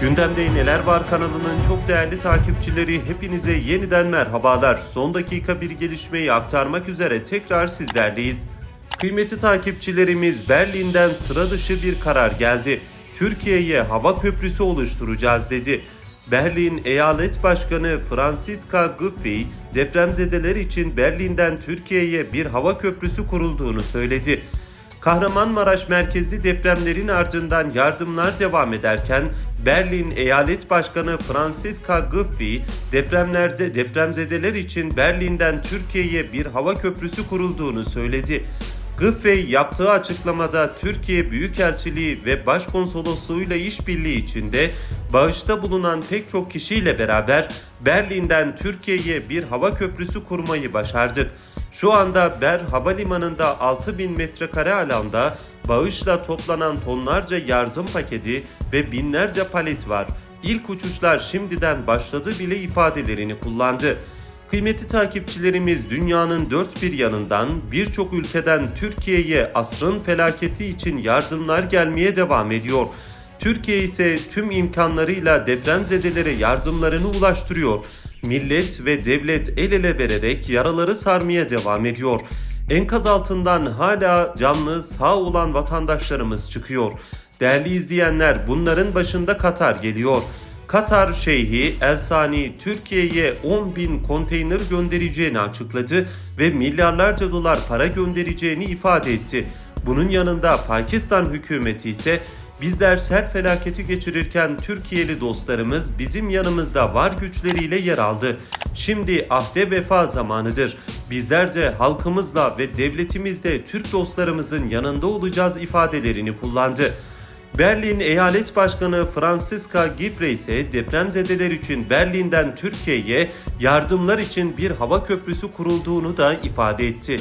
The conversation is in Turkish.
Gündemde Neler Var kanalının çok değerli takipçileri hepinize yeniden merhabalar. Son dakika bir gelişmeyi aktarmak üzere tekrar sizlerleyiz. Kıymetli takipçilerimiz Berlin'den sıra dışı bir karar geldi. Türkiye'ye hava köprüsü oluşturacağız dedi. Berlin Eyalet Başkanı Franziska Giffey depremzedeler için Berlin'den Türkiye'ye bir hava köprüsü kurulduğunu söyledi. Kahramanmaraş merkezli depremlerin ardından yardımlar devam ederken Berlin Eyalet Başkanı Franziska Giffey depremlerde depremzedeler için Berlin'den Türkiye'ye bir hava köprüsü kurulduğunu söyledi. Giffey yaptığı açıklamada Türkiye Büyükelçiliği ve Başkonsolosluğuyla işbirliği içinde bağışta bulunan pek çok kişiyle beraber Berlin'den Türkiye'ye bir hava köprüsü kurmayı başardık. Şu anda Ber Havalimanı'nda 6000 metrekare alanda bağışla toplanan tonlarca yardım paketi ve binlerce palet var. İlk uçuşlar şimdiden başladı bile ifadelerini kullandı. Kıymetli takipçilerimiz dünyanın dört bir yanından birçok ülkeden Türkiye'ye asrın felaketi için yardımlar gelmeye devam ediyor. Türkiye ise tüm imkanlarıyla depremzedelere yardımlarını ulaştırıyor. Millet ve devlet el ele vererek yaraları sarmaya devam ediyor. Enkaz altından hala canlı sağ olan vatandaşlarımız çıkıyor. Değerli izleyenler bunların başında Katar geliyor. Katar Şeyhi El Sani Türkiye'ye 10 bin konteyner göndereceğini açıkladı ve milyarlarca dolar para göndereceğini ifade etti. Bunun yanında Pakistan hükümeti ise bizler sel felaketi geçirirken Türkiye'li dostlarımız bizim yanımızda var güçleriyle yer aldı. Şimdi ahde vefa zamanıdır. Bizler de halkımızla ve devletimizle Türk dostlarımızın yanında olacağız ifadelerini kullandı. Berlin Eyalet Başkanı Franziska Giffey ise depremzedeler için Berlin'den Türkiye'ye yardımlar için bir hava köprüsü kurulduğunu da ifade etti.